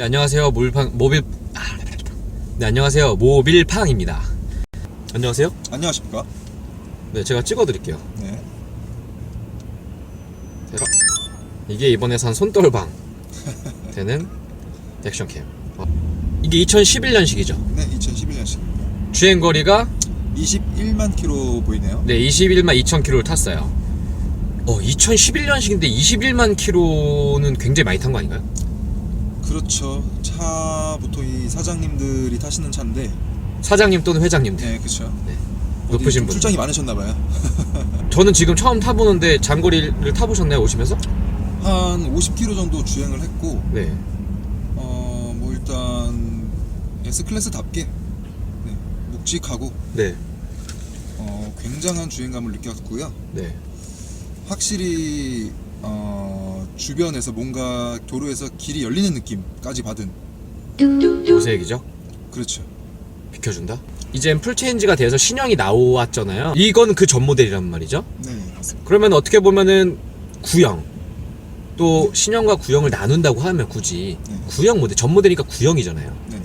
네, 안녕하세요. 모빌팡 모빌 아, 네, 안녕하세요. 모빌팡입니다. 안녕하세요. 안녕하십니까? 네, 제가 찍어 드릴게요. 네. 대박. 이게 이번에 산 손떨방 되는 액션캠. 어, 이게 2011년식이죠. 네, 2011년식입니다. 주행 거리가 21만 킬로 보이네요. 네, 21만 2천 킬로를 탔어요. 어, 2011년식인데 21만 킬로는 굉장히 많이 탄 거 아닌가요? 그렇죠. 차 보통 이 사장님들이 타시는 차인데, 사장님 또는 회장님들. 네, 그렇죠. 네. 높으신 좀 분. 출장이 많으셨나 봐요. 저는 지금 처음 타보는데 장거리를 타보셨나요 오시면서? 한 50km 정도 주행을 했고, 네. 어, 뭐 일단 S 클래스답게 네, 묵직하고 네. 어, 굉장한 주행감을 느꼈고요. 네. 확실히 어, 주변에서 뭔가 도로에서 길이 열리는 느낌까지 받은 무슨 얘기죠? 그렇죠. 비켜준다? 이젠 풀체인지가 돼서 신형이 나왔잖아요. 이건 그 전 모델이란 말이죠. 네, 맞습니다. 그러면 어떻게 보면은 구형 또 신형과 구형을 나눈다고 하면 굳이 네. 구형 모델 전 모델이니까 구형이잖아요. 네.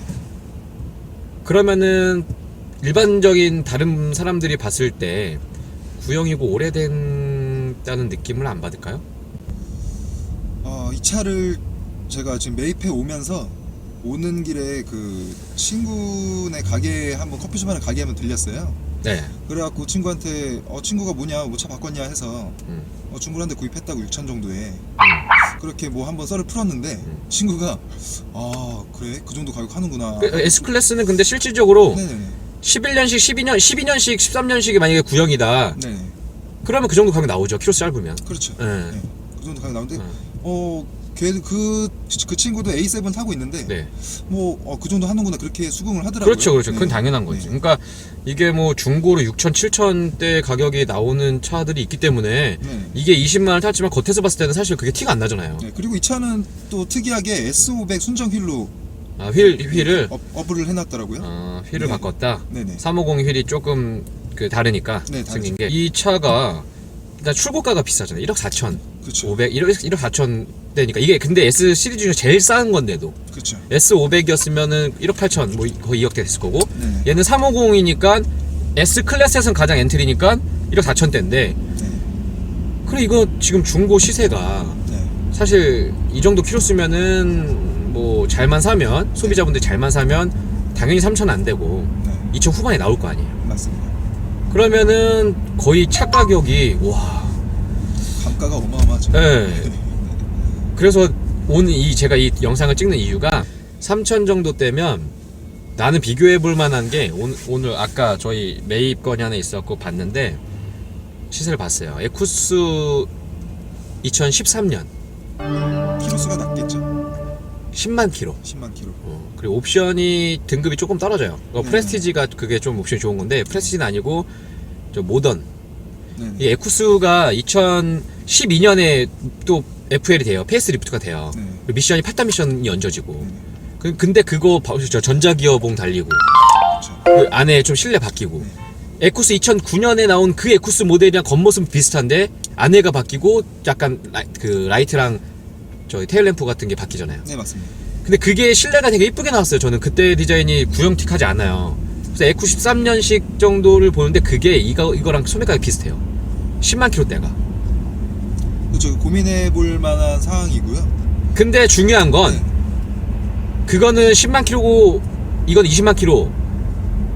그러면은 일반적인 다른 사람들이 봤을 때 구형이고 오래된다는 느낌을 안 받을까요? 어, 이 차를 제가 지금 매입해 오면서 오는 길에 그 친구네 가게 한번 커피숍 하는 가게 한번 들렸어요. 네. 그래갖고 친구한테 어 친구가 뭐냐 뭐 차 바꿨냐 해서 음. 어, 중고한테 구입했다고 6천 정도에 그렇게 뭐 한번 썰을 풀었는데 음. 친구가 아 그래 그 정도 가격 하는구나. 그 S 클래스는 근데 실질적으로 네네네. 11년식, 12년, 12년식, 13년식이 만약에 구형이다. 네네. 그러면 그 정도 가격 나오죠. 키로수 짧으면. 그렇죠. 네. 네. 그 정도 가격 나오는데 어. 어. 걔그 그 친구도 A7 타고 있는데 네. 뭐 그 정도 하는구나 그렇게 수긍을 하더라고요. 그렇죠, 그렇죠. 네. 그건 당연한 거지. 네. 그러니까 이게 뭐 중고로 6천, 7천 대 가격이 나오는 차들이 있기 때문에 네. 이게 20만 원 탔지만 겉에서 봤을 때는 사실 그게 티가 안 나잖아요. 네, 그리고 이 차는 또 특이하게 S500 순정 휠로 아, 휠, 휠을 업, 업을 해놨더라고요. 어, 휠을 네. 바꿨다. 네네. 350 휠이 조금 그 다르니까 네, 생긴 게 이 차가 일단 출고가가 비싸잖아요. 1억 4천, 그렇죠. 500, 1억, 1억 4천 대니까 이게 근데 S 시리즈 중에 제일 싼 건데도 그렇죠. S500이었으면은 1억 8천, 뭐 거의 2억 대 됐을 거고 네. 얘는 350이니까 S 클래스에선 가장 엔트리니까 1억 4천 대인데 네. 그래 이거 지금 중고 시세가 네. 사실 이 정도 키로 쓰면은 뭐 잘만 사면 소비자분들 잘만 사면 당연히 3천 안 되고 네. 2천 후반에 나올 거 아니에요. 맞습니다. 그러면은 거의 차 가격이 와. 감가가 어마어마하죠. 네. 그래서 오늘 이 제가 이 영상을 찍는 이유가 3천 정도 되면 나는 비교해 볼 만한 게 오늘, 오늘 아까 저희 매입 건이 하나 있었고 봤는데 시세를 봤어요. 에쿠스 2013년 키로수가 낮겠죠. 10만 킬로. 10만 킬로. 어, 그리고 옵션이 등급이 조금 떨어져요. 어, 네. 프레스티지가 그게 좀 옵션이 좋은 건데 프레스티지는 아니고 저 모던. 네. 이 에쿠스가 2012년에 또 FL이 돼요. 페이스 리프트가 돼요. 네. 미션이 팔다 미션이 얹어지고. 네. 그, 근데 그거 봐- 저 전자기어봉 달리고 그렇죠. 그 안에 좀 실내 바뀌고. 에쿠스 2009년에 나온 그 에쿠스 모델이랑 겉모습 비슷한데 안에가 바뀌고 약간 라이, 그 라이트랑 저희 테일램프 같은 게 바뀌잖아요. 네, 맞습니다. 근데 그게 실내가 되게 이쁘게 나왔어요. 저는 그때 디자인이 구형틱하지 않아요. 그래서 에쿠 13년식 정도를 보는데 그게 이거 이거랑 소매가격 비슷해요. 10만 킬로대가. 그렇죠. 고민해 볼 만한 사항이고요. 근데 중요한 건 네. 그거는 10만 킬로고 이건 20만 킬로.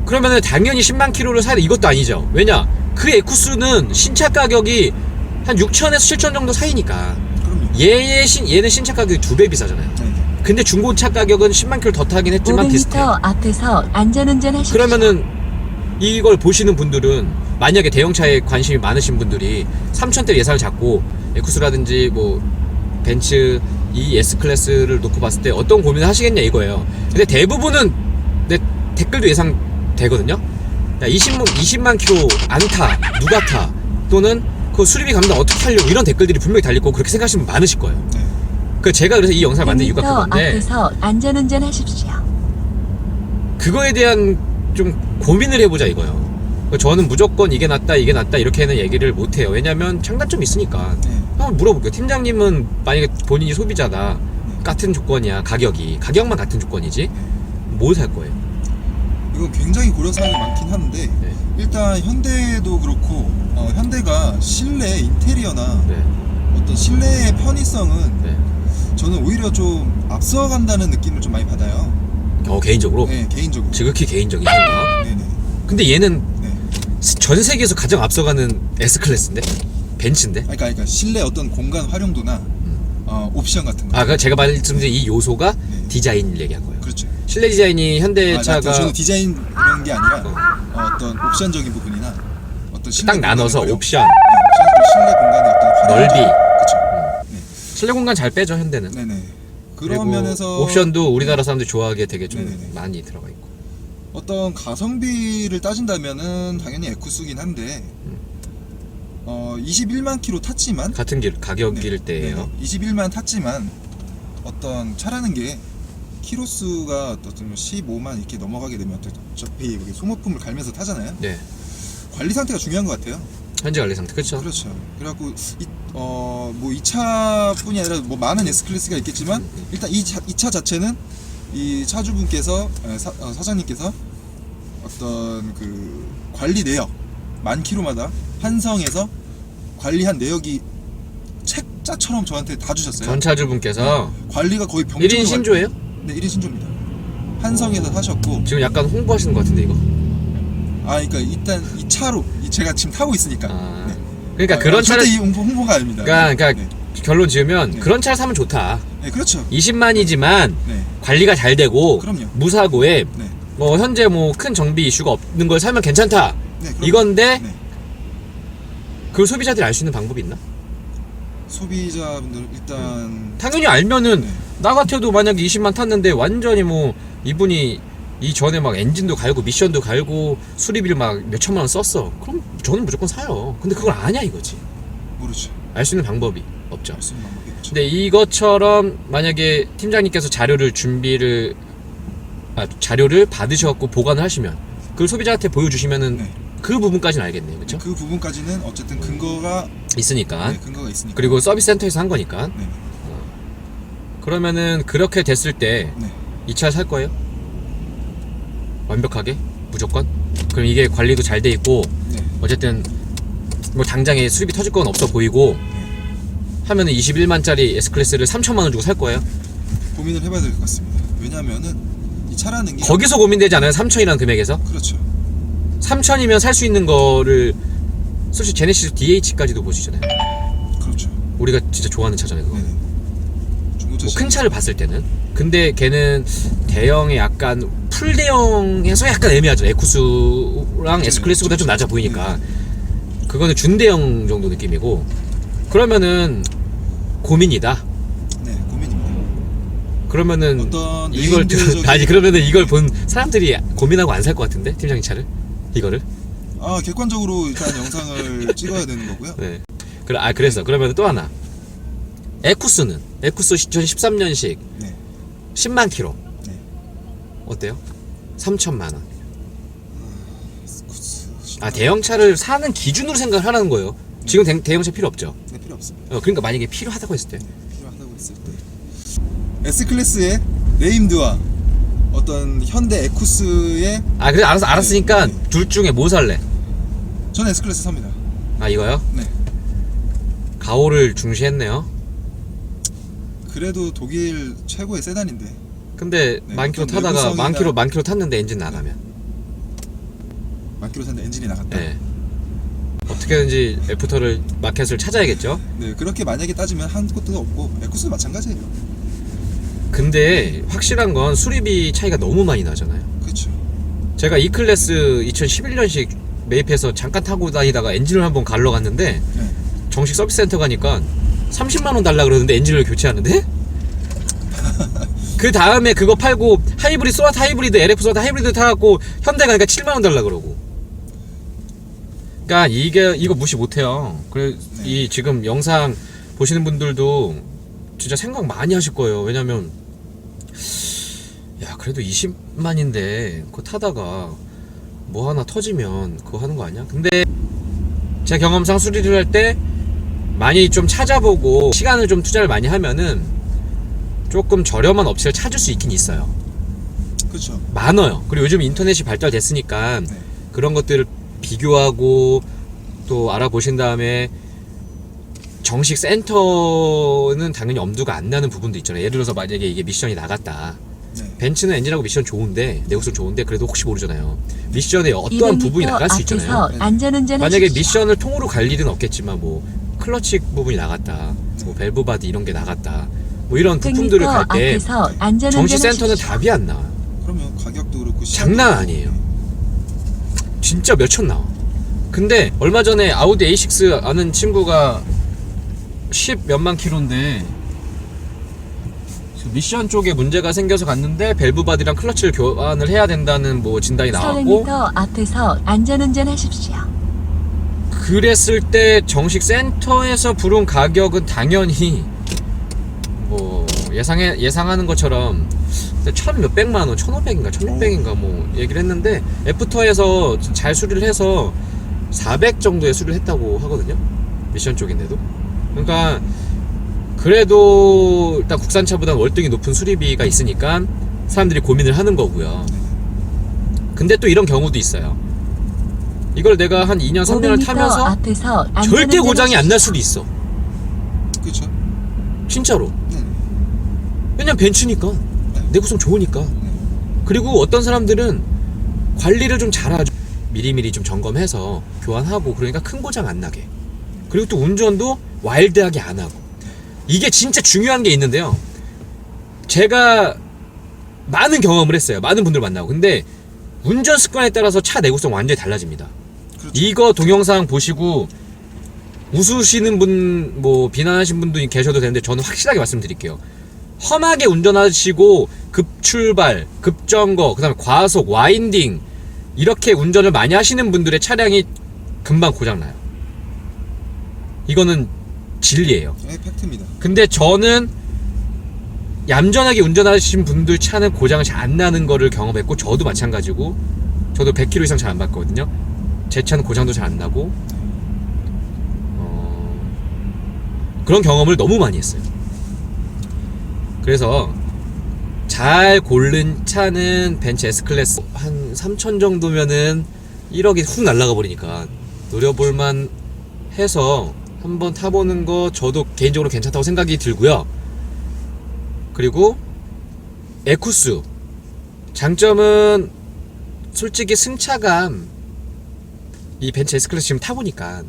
그러면은 당연히 10만 킬로를 사야 돼. 이것도 아니죠. 왜냐? 그 에쿠스는 신차 가격이 한 6천에서 7천 정도 사이니까. 그럼요. 얘의 신 얘는 신차 가격이 두 배 비싸잖아요. 네. 네. 근데 중고차 가격은 10만 킬로 더 타긴 했지만 비슷해. 500m 앞에서 안전운전 하십시오. 그러면은 이걸 보시는 분들은 만약에 대형차에 관심이 많으신 분들이 3천대 예산을 잡고 에쿠스라든지 뭐 벤츠 이 S 클래스를 놓고 봤을 때 어떤 고민을 하시겠냐 이거예요. 근데 대부분은 내 댓글도 예상 되거든요. 야 20만 20만 킬로 안 타, 누가 타 또는 그 수리비 감당 어떻게 하려고 이런 댓글들이 분명히 달릴 거고 그렇게 생각하시는 분 많으실 거예요. 네. 그 제가 그래서 이 영상을 만든 이유가 100m 그건데 앞에서 안전운전 하십시오. 그거에 대한 좀 고민을 해보자 이거예요. 저는 무조건 이게 낫다 이게 낫다 이렇게는 얘기를 못해요. 왜냐면 장단점이 있으니까. 네. 한번 물어볼게요. 팀장님은 만약에 본인이 소비자다. 같은 조건이야 가격이 가격만 같은 조건이지 뭐살 거예요? 이거 굉장히 고려사항이 많긴 한데 네. 일단 현대도 그렇고 어, 현대가 실내 인테리어나 네, 어떤 실내의 편의성은 네. 저는 오히려 좀 앞서간다는 느낌을 좀 많이 받아요. 어 개인적으로 네, 개인적으로. 지극히 개인적인 생각. 네네. 근데 얘는 네. 전 세계에서 가장 앞서가는 S 클래스인데 벤츠인데. 그러니까, 그러니까 실내 어떤 공간 활용도나 어, 옵션 같은 거. 아, 그 제가 말씀드린 이 요소가 네. 디자인 얘기한 거예요. 그렇죠. 실내 디자인이 아, 현대차가 나- 저는 디자인 이런 게 아니라 어, 어떤 옵션적인 부분이나 어떤 실내 딱 나눠서 공간의 활용. 옵션, 네, 옵션 실내 공간의 어떤 활용. 넓이. 실내 공간 잘 빼죠 현대는. 네네. 그런 면에서 옵션도 우리나라 사람들이 좋아하기에 되게 좀 네네네. 많이 들어가 있고. 어떤 가성비를 따진다면은 당연히 에쿠스긴 한데 음. 어 21만 킬로 탔지만 같은 길 가격일 때예요. 21만 탔지만 어떤 차라는 게 키로수가 어떤 15만 이렇게 넘어가게 되면 어차피 소모품을 갈면서 타잖아요. 네. 관리 상태가 중요한 것 같아요. 현재 관리 상태 그렇죠. 그렇죠. 그래갖고 어뭐 이 차뿐이 아니라 뭐 많은 S 클래스가 있겠지만 일단 이차이차 자체는 이 차주분께서 에, 사, 어, 사장님께서 어떤 그 관리 내역 만 킬로마다 한성에서 관리한 내역이 책자처럼 저한테 다 주셨어요. 전 차주분께서 관리가 거의 병 1인 신조예요? 네, 1인 신조입니다. 한성에서 사셨고 지금 약간 홍보하시는 것 같은데 이거. 아 그러니까 일단 이 차로 이 제가 지금 타고 있으니까 아, 네. 그러니까 아, 그런 차를 이 홍보, 홍보가 아닙니다. 그러니까, 그러니까 네. 결론 지으면 네. 그런 차를 사면 좋다. 네, 그렇죠. 20만이지만 네, 관리가 잘 되고 그럼요. 무사고에 네, 뭐 현재 뭐 큰 정비 이슈가 없는 걸 사면 괜찮다. 네. 그럼- 이건데 네. 그 소비자들이 알 수 있는 방법이 있나? 소비자분들 일단 당연히 알면은 네. 나 같아도 만약에 20만 탔는데 완전히 뭐 이분이 이 전에 막 엔진도 갈고 미션도 갈고 수리비를 막 몇 천만 원 썼어. 그럼 저는 무조건 사요. 근데 그걸 아냐 이거지. 모르죠. 알수 있는 방법이 없죠. 알수 있는 방법이 없죠. 근데 이것처럼 만약에 팀장님께서 자료를 준비를 아, 자료를 받으셔갖고 보관을 하시면 그걸 소비자한테 보여주시면은 네. 그 부분까지는 알겠네요, 그렇죠? 그 부분까지는 어쨌든 근거가 있으니까 네, 근거가 있으니까. 그리고 서비스 센터에서 한 거니까 네, 그러면은 그렇게 됐을 때 네. 이 차 살 거예요? 완벽하게 무조건? 그럼 이게 관리도 잘 돼 있고 네. 어쨌든 뭐 당장에 수입이 터질 건 없어 보이고 하면은 21만짜리 S 클래스를 3천만 원 주고 살 거예요? 고민을 해봐야 될 것 같습니다. 왜냐하면은 이 차라는 게 거기서 고민되지 않아요? 3천이라는 금액에서? 그렇죠. 3천이면 살 수 있는 거를 솔직히 제네시스 DH까지도 보시잖아요. 그렇죠. 우리가 진짜 좋아하는 차잖아요. 그거. 네네. 뭐. 큰 차를 봤을 때는. 근데 걔는 대형의 약간 풀 대형에서 약간 애매하죠. 에쿠스랑 S 클래스보다 좀 낮아 보이니까. 그거는 준대형 정도 느낌이고. 그러면은 고민이다. 네, 고민입니다. 그러면은 어떤 이걸 네임드적인- 아니 그러면은 이걸 본 사람들이 고민하고 안 살 것 같은데 팀장님 차를 이거를. 아 객관적으로 일단 영상을 찍어야 되는 거고요. 네. 그래, 아, 그래서, 그러면 또 하나. 에쿠스는, 에쿠스 2013년식 네. 10만 킬로. 네. 어때요? 3천만 원. 아, 대형차를 사는 기준으로 생각을 하라는 거예요. 지금 대, 대형차 필요 없죠. 네, 필요 없습니다. 어, 그러니까 만약에 필요하다고 했을 때. 네, 필요하다고 했을 때 S 클래스의 네임드와 어떤 현대 에쿠스의 아, 그래, 알았어, 알았으니까 네, 네. 둘 중에 뭐 살래? 저는 S 클래스 삽니다. 아, 이거요? 네. 가오를 중시했네요. 그래도 독일 최고의 세단인데 근데 네, 만 킬로 어떤 타다가 내구성이나- 만 킬로, 만 킬로 탔는데 엔진 나가면. 만 킬로 탔는데 엔진이 나갔다. 네. 어떻게든지 애프터를, 마켓을 찾아야겠죠? 네, 그렇게 만약에 따지면 한 곳도 없고 에쿠스도 마찬가지예요. 근데 확실한 건 수리비 차이가 너무 많이 나잖아요. 그렇죠. 제가 E 클래스 2011년식 매입해서 잠깐 타고 다니다가 엔진을 한번 갈러 갔는데 네. 정식 서비스 센터 가니까 30만 원 달라 그러는데 엔진을 교체하는데 그 다음에 그거 팔고 하이브리드 소나타 하이브리드 LF 소나타 하이브리드 타갖고 현대 가니까 7만 원 달라 그러고 그러니까 이게 이거 무시 못해요 그래 네. 이 지금 영상 보시는 분들도 진짜 생각 많이 하실 거예요 왜냐면 야 그래도 20만인데 그거 타다가 뭐 하나 터지면 그거 하는 거 아니야? 근데 제 경험상 수리를 할 때 많이 좀 찾아보고 시간을 좀 투자를 많이 하면은 조금 저렴한 업체를 찾을 수 있긴 있어요. 그렇죠. 많아요. 그리고 요즘 인터넷이 발달됐으니까 네. 그런 것들을 비교하고 또 알아보신 다음에 정식 센터는 당연히 엄두가 안 나는 부분도 있잖아요. 예를 들어서 만약에 이게 미션이 나갔다. 네. 벤츠는 엔진하고 미션 좋은데 내구성 좋은데 그래도 혹시 모르잖아요. 미션에 어떠한 200m 부분이 나갈 수 있잖아요. 안전운전 만약에. 미션을 통으로 갈 일은 없겠지만 뭐 클러치 부분이 나갔다, 뭐 밸브 바디 이런 게 나갔다, 뭐 이런 부품들을 100m 갈때 앞에서 안전운전 정식 센터는 하십시오. 답이 안 나와요. 그러면 가격도 그렇고 장난 아니에요. 진짜 몇천 나와. 근데 얼마 전에 아우디 A6 아는 친구가 10 몇만 킬로인데 그 미션 쪽에 문제가 생겨서 갔는데 밸브 바디랑 클러치를 교환을 해야 된다는 뭐 진단이 나왔고 400m 앞에서 안전운전 하십시오. 그랬을 때 정식 센터에서 부른 가격은 당연히 뭐 예상해 예상하는 것처럼 천 몇백만 원, 천오백인가 천육백인가 뭐 얘기를 했는데 애프터에서 잘 수리를 해서 400 정도의 수리를 했다고 하거든요. 미션 쪽인데도. 그러니까 그래도 일단 국산차보다 월등히 높은 수리비가 있으니까 사람들이 고민을 하는 거고요. 근데 또 이런 경우도 있어요. 이걸 내가 한 2년, 3년을 500m 타면서 앞에서 절대 고장이 안 날. 수도 있어. 그렇죠. 진짜로. 네. 왜냐면 벤츠니까. 내구성 좋으니까. 그리고 어떤 사람들은 관리를 좀 잘하죠. 미리미리 좀 점검해서 교환하고 그러니까 큰 고장 안 나게. 그리고 또 운전도 와일드하게 안 하고. 이게 진짜 중요한 게 있는데요. 제가 많은 경험을 했어요. 많은 분들 만나고. 근데 운전 습관에 따라서 차 내구성 완전히 달라집니다. 이거 동영상 보시고 웃으시는 분, 뭐 비난하신 분도 계셔도 되는데 저는 확실하게 말씀드릴게요. 험하게 운전하시고 급출발, 급정거, 그 다음에 과속, 와인딩 이렇게 운전을 많이 하시는 분들의 차량이 금방 고장 나요. 이거는 진리예요. 네, 팩트입니다. 근데 저는 얌전하게 운전하신 분들 차는 고장을 잘안 나는 거를 경험했고 저도 마찬가지고 저도 100km 이상 잘안 받거든요 제 차는 고장도 잘 안 나고 어, 그런 경험을 너무 많이 했어요. 그래서 잘 고른 차는 벤츠 S클래스. 한 3천 정도면은 1억이 훅 날아가 버리니까 노려볼만 해서 한번 타보는 거 저도 개인적으로 괜찮다고 생각이 들고요. 그리고 에쿠스. 장점은 솔직히 승차감 이 벤츠 S클래스 지금 타보니까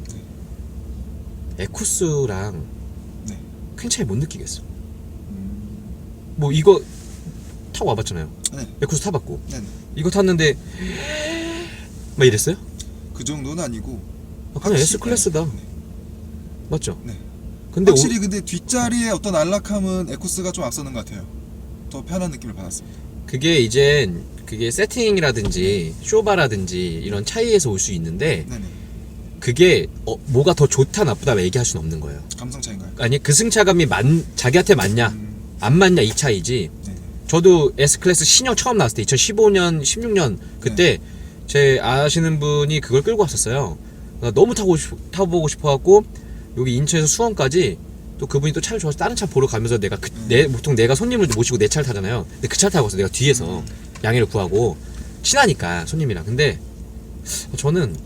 에쿠스랑 네. 큰 차이 못 느끼겠어. 음, 뭐 이거 타고 와봤잖아요. 네. 에쿠스 타봤고 네. 네. 이거 탔는데 막 이랬어요? 그 정도는 아니고 아, 그냥 확실히- S 클래스다. 네. 맞죠? 네. 근데 확실히 근데 뒷자리의 어떤 안락함은 에쿠스가 좀 앞서는 것 같아요. 더 편한 느낌을 받았습니다. 오- 그게 이제 그게 세팅이라든지 쇼바라든지 이런 차이에서 올 수 있는데 네네. 그게 어, 뭐가 더 좋다 나쁘다 얘기할 수는 없는 거예요. 감성 차인가요? 아니 그 승차감이 만 자기한테 맞냐 음, 안 맞냐 이 차이지. 네. 저도 S 클래스 신형 처음 나왔을 때 2015년 16년 그때 제 아시는 분이 그걸 끌고 왔었어요. 나 너무 타고 싶, 타보고 싶어갖고 여기 인천에서 수원까지 또 그분이 또 차를 좋아서 다른 차 보러 가면서 내가 그, 내 보통 내가 손님을 모시고 내 차를 타잖아요. 근데 그 차를 타고 왔어. 내가 뒤에서 양해를 구하고 친하니까 손님이랑. 근데 저는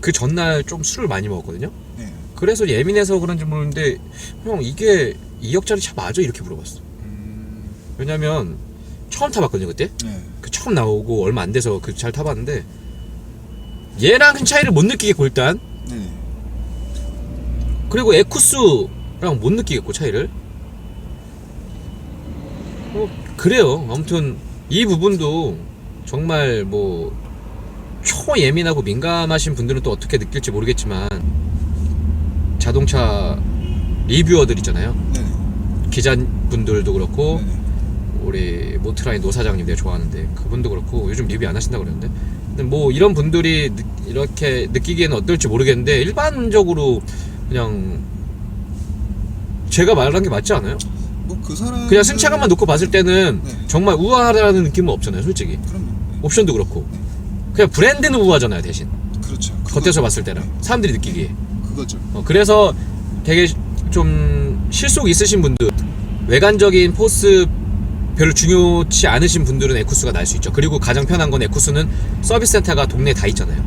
그 전날 좀 술을 많이 먹었거든요. 네. 그래서 예민해서 그런지 모르는데 형 이게 2억짜리 차 맞아? 이렇게 물어봤어. 음, 왜냐면 처음 타봤거든요 그때. 네. 그 처음 나오고 얼마 안 돼서 그 잘 타봤는데 얘랑 큰 차이를 못 느끼겠고 일단 네네. 그리고 에쿠스랑 못 느끼겠고 차이를 어 그래요 아무튼 이 부분도 정말 뭐 초예민하고 민감하신 분들은 또 어떻게 느낄지 모르겠지만 자동차 리뷰어들 있잖아요 네네. 기자분들도 그렇고 네네. 우리 모트라인 노 사장님 내가 좋아하는데 그분도 그렇고 요즘 리뷰 안 하신다고 그러는데 근데 뭐 이런 분들이 느- 이렇게 느끼기에는 어떨지 모르겠는데 일반적으로 그냥 제가 말한 게 맞지 않아요? 뭐 그 사람 그냥 승차감만 놓고 봤을 때는 네. 정말 우아하다는 느낌은 없잖아요 솔직히 그럼요. 네. 옵션도 그렇고 그냥 브랜드는 우아하잖아요 대신 그렇죠. 겉에서. 봤을 때랑 네. 사람들이 느끼기에 그거죠. 어, 그래서 되게 좀 실속 있으신 분들 외관적인 포스 별로 중요치 않으신 분들은 에쿠스가 날 수 있죠. 그리고 가장 편한 건 에쿠스는 서비스 센터가 동네에 다 있잖아요.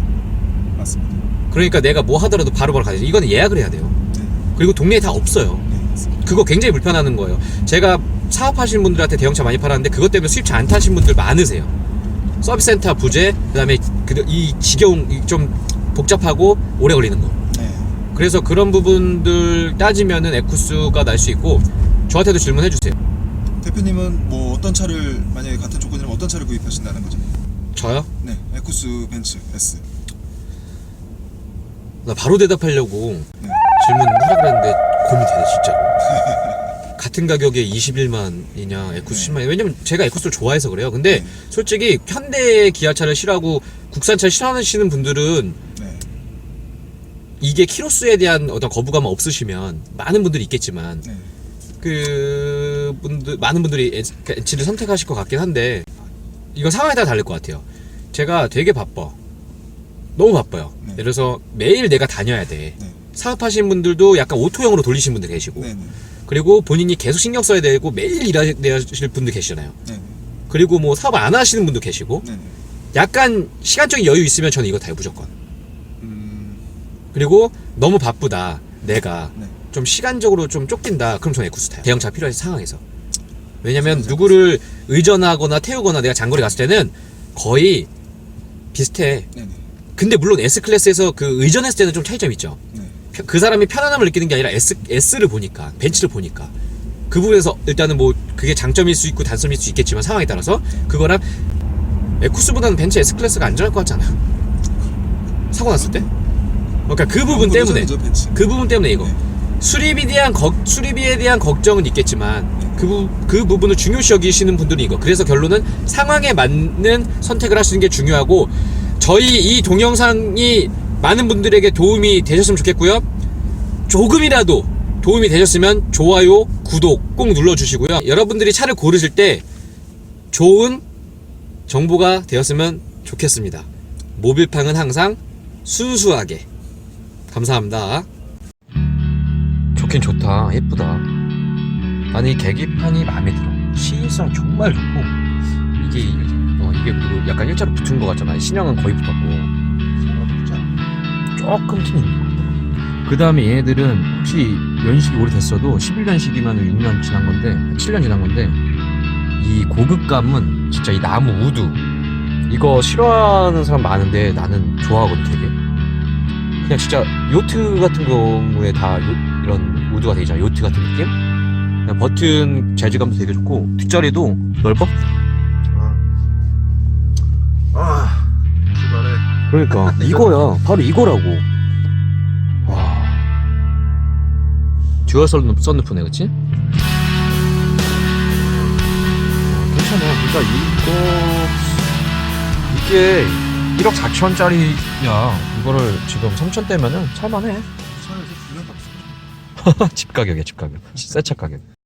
맞습니다. 그러니까 내가 뭐 하더라도 바로바로 가야 돼. 이거는 예약을 해야 돼요. 네, 그리고 동네에 다 없어요. 네. 그거 굉장히 불편하는 거예요. 제가 사업하시는 분들한테 대형차 많이 팔았는데 그것 때문에 수입차 안 타신 분들 많으세요. 서비스 센터 부재, 그다음에 그- 이 지겨운 이좀 복잡하고 오래 걸리는 거. 네. 그래서 그런 부분들 따지면은 에쿠스가 날 수 있고 저한테도 질문해 주세요. 대표님은 뭐 어떤 차를 만약에 같은 조건이라면 어떤 차를 구입하신다는 거죠? 저요? 네, 에쿠스 벤츠 S. 나 바로 대답하려고 네. 질문 하라 그랬는데 고민되네 진짜로. 같은 가격에 21만이냐 에쿠스 네. 10만 왜냐면 제가 에쿠스를 좋아해서 그래요. 근데 네. 솔직히 현대 기아차를 싫어하고 국산차 싫어하시는 분들은 네, 이게 키로수에 대한 어떤 거부감 없으시면 많은 분들이 있겠지만 네, 그 분들 많은 분들이 엔- 그 엔치를 선택하실 것 같긴 한데 이건 상황에 따라 다를 것 같아요. 제가 되게 바빠. 너무 바빠요. 네. 예를 들어서 매일 내가 다녀야 돼. 네, 사업하시는 분들도 약간 오토형으로 돌리신 분들 계시고 네, 네, 그리고 본인이 계속 신경 써야 되고 매일 일하실 분들 계시잖아요. 네, 그리고 뭐 사업 안 하시는 분도 계시고 네, 네. 약간 시간적인 여유 있으면 저는 이거 다요 무조건. 음, 그리고 너무 바쁘다. 내가 네, 좀 시간적으로 좀 쫓긴다. 그럼 저는 에쿠스 타요. 대형차 필요한 상황에서. 왜냐면. 누구를 의전하거나 태우거나 내가 장거리 갔을 때는 거의 비슷해. 네, 네, 근데 물론 S 클래스에서 그 의전했을 때는 좀 차이점 있죠. 네, 펴- 그 사람이 편안함을 느끼는 게 아니라 S S를 보니까 벤츠를 보니까 그 부분에서 일단은 뭐 그게 장점일 수 있고 단점일 수 있겠지만 상황에 따라서 그거랑 에쿠스보다는 벤츠 S 클래스가 안전할 것 같잖아. 사고 났을 때. 그러니까 그 부분 때문에. 그 부분 때문에 이거 네. 수리비에 대한 걱 수리비에 대한 걱정은 있겠지만 그, 부, 그 부분을 중요시 여기시는 분들이 이거 그래서 결론은 상황에 맞는 선택을 하시는 게 중요하고 저희 이 동영상이 많은 분들에게 도움이 되셨으면 좋겠고요. 조금이라도 도움이 되셨으면 좋아요 구독 꼭 눌러주시고요. 여러분들이 차를 고르실 때 좋은 정보가 되었으면 좋겠습니다. 모빌팡은 항상 순수하게. 감사합니다. 좋긴 좋다. 예쁘다. 이 계기판이 마음에 들어. 시인성 정말 좋고. 이게 어, 이게 그리고 약간 일자로 붙은 것 같잖아. 신형은 거의 붙었고. 조금 튀는 것 같더라고 그 다음에 얘네들은 혹시 연식이 오래됐어도 11년식이면 6년 지난 건데 7년 지난 건데 이 고급감은 진짜 이 나무 우드 이거 싫어하는 사람 많은데 나는 좋아하거든 되게. 그냥 진짜 요트 같은 경우에 다 요- 이런 우드가 되잖아. 요트 같은 느낌? 버튼 재질감도 되게 좋고 뒷자리도 넓어 그러니까. 이거야. 바로 이거라고. 와. 듀얼 썬루프, 썬루프네 그치? 괜찮아. 그러니까 이거 이게 1억 4천짜리야 이거를 지금 3천 대면은 살만해. 차에서 불량 없어. 집 가격이야 집 가격. 새차 가격